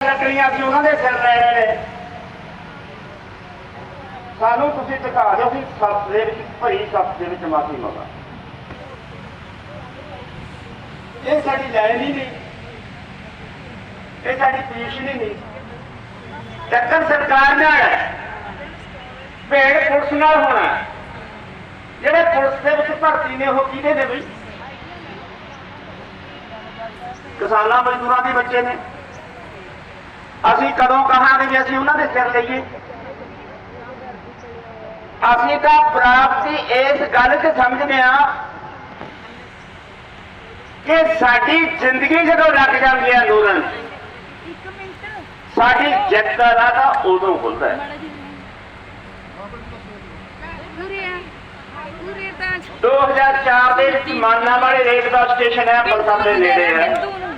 ਲੱਕੜੀਆਂ ਸੀ ਉਹਨਾਂ ਦੇ ਸਿਰ ਲੈਣੇ ਨੇ। ਸਾਨੂੰ ਤੁਸੀਂ ਦਿਖਾ ਦਿਓ ਕਿ ਸੱਤ ਦੇ ਵਿੱਚ, ਭਰੀ ਸੱਤ ਦੇ ਵਿੱਚ ਮਾਫੀ ਮੰਗਾ ਇਹ ਸਾਡੀ ਲੈਣ ਹੀ ਨਹੀਂ। ਇਹ ਸਾਡੀ ਪੋਜੀਸ਼ਨ ਹੀ ਨਹੀਂ। ਟੱਕਰ ਸਰਕਾਰ ਨਾਲ ਹੈ। ਭੇੜ ਪੁਲਿਸ ਨਾਲ ਹੋਣਾ ਜਿਹੜੇ ਪੁਲਿਸ ਦੇ ਵਿੱਚ ਭਰਤੀ ਨੇ, ਉਹ ਕਿਹਦੇ ਨੇ ਬਈ? ਕਿਸਾਨਾਂ ਮਜ਼ਦੂਰਾਂ ਦੇ ਬੱਚੇ ਨੇ। ਅਸੀਂ ਕਦੋਂ ਕਹਾਂਗੇ ਵੀ ਅਸੀਂ ਉਹਨਾਂ ਦੇ ਸਿਰ ਲਈਏ? ਅਸੀਂ ਤਾਂ ਪ੍ਰਾਪਤੀ ਇਸ ਗੱਲ ਚ ਸਮਝਦੇ ਆ ਕਿ ਸਾਡੀ ਜ਼ਿੰਦਗੀ ਜਦੋਂ ਲੱਗ ਜਾਂਦੀ ਹੈ ਨੂਰਨ ਸਾਡੀ ਜਿੱਤ ਦਾ ਰਾਹ ਉਦੋਂ ਖੁੱਲਦਾ ਹੈ। ਪੂਰੇ ਆ ਪੂਰੇ ਤਾਂ 2004 ਦੇ ਵਿੱਚ ਮਾਨਾ ਵਾਲੇ ਰੇਲ ਦਾ ਸਟੇਸ਼ਨ ਹੈ, ਅੰਮ੍ਰਿਤਸਰ ਦੇ ਨੇੜੇ ਹੈ।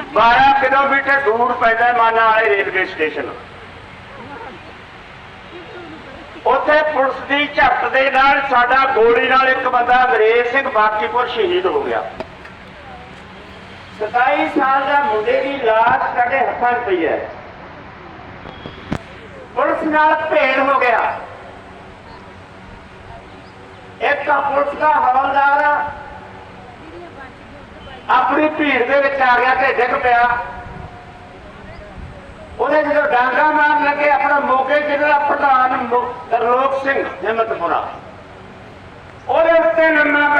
12 ਕਿਲੋਮੀਟਰ ਦੂਰ ਪੈਂਦਾ ਮਾਨਾ ਵਾਲੇ ਰੇਲਵੇ ਸਟੇਸ਼ਨ। ਉੱਥੇ ਪੁਲਿਸ ਦੀ ਝਪਟ ਦੇ ਨਾਲ ਸਾਡਾ ਗੋਲੀ ਨਾਲ ਇੱਕ ਬੰਦਾ ਅੰਗਰੇਜ਼ ਸਿੰਘ ਬਾਕੀਪੁਰ ਸ਼ਹੀਦ ਹੋ ਗਿਆ। 27 ਸਾਲ ਦਾ ਮੁੰਡੇ ਦੀ ਲਾਸ਼ ਸਾਡੇ ਹੱਥਾਂ 'ਚ ਪਈ ਹੈ। ਪੁਲਿਸ ਨਾਲ ਭੇੜ ਹੋ ਗਿਆ। ਇੱਕ ਪੁਲਿਸ ਦਾ ਹਵਲਦਾਰ ਆਪਣੀ ਭੀੜ ਦੇ ਵਿੱਚ ਆ ਗਿਆ ਤੇ ਡਿੱਗ ਪਿਆ? ਉਹਦੇ ਜਦੋਂ ਡਾਂਗਾ ਮਾਰਨ ਲੱਗੇ, ਆਪਣਾ ਮੋਗੇ ਜ਼ਿਲ੍ਹੇ ਦਾ ਪ੍ਰਧਾਨ ਮੋ- ਤਰਲੋਕ ਸਿੰਘ, ਹਿੰਮਤਪੁਰਾ। ਉਹਦੇ ਉੱਤੇ ਨੰਮਾ